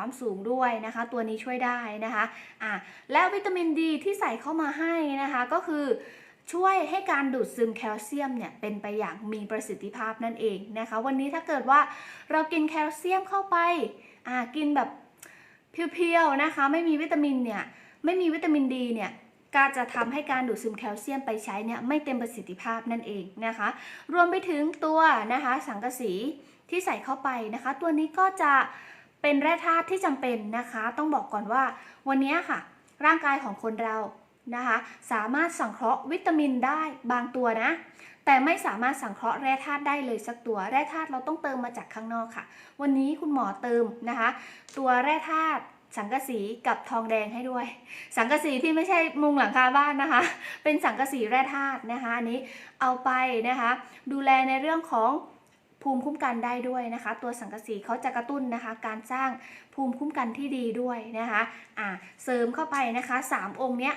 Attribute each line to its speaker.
Speaker 1: ความสูงด้วยนะคะ ตัวนี้ช่วยได้นะคะอะแล้ววิตามินดีที่ใส่เข้ามาให้นะคะก็คือช่วยให้การดูดซึมแคลเซียมเนี่ยเป็นไปอย่างมีประสิทธิภาพนั่นเองนะคะ วันนี้ถ้าเกิดว่าเรากินแคลเซียมเข้าไปอ่ากินแบบเพียวๆนะคะ ไม่มีวิตามินเนี่ยไม่มีวิตามินดีเนี่ยก็จะทำให้การดูดซึมแคลเซียมไปใช้เนี่ยไม่เต็มประสิทธิภาพนั่นเองนะคะ รวมไปถึงตัวนะคะสังกะสีที่ใส่เข้าไปนะคะ ตัวนี้ก็จะ เป็นแร่ธาตุที่จำเป็นนะคะ ต้องบอกก่อนว่าวันนี้ค่ะ ร่างกายของคนเรานะคะ สามารถสังเคราะห์วิตามินได้บางตัวนะ แต่ไม่สามารถสังเคราะห์แร่ธาตุได้เลยสักตัว แร่ธาตุเราต้องเติมมาจากข้างนอกค่ะ วันนี้คุณหมอเติมนะคะ ตัวแร่ธาตุสังกะสีกับทองแดงให้ด้วย สังกะสีที่ไม่ใช่มุงหลังคาบ้านนะคะ เป็นสังกะสีแร่ธาตุนะคะอันนี้เอาไปนะคะ ดูแลในเรื่องของ ภูมิคุ้มกันได้ด้วยนะคะ ตัวสังกะสีเขาจะกระตุ้นนะคะ การสร้างภูมิคุ้มกันที่ดีด้วยนะคะอ่าเสริมเข้าไปนะคะสามองค์เนี้ย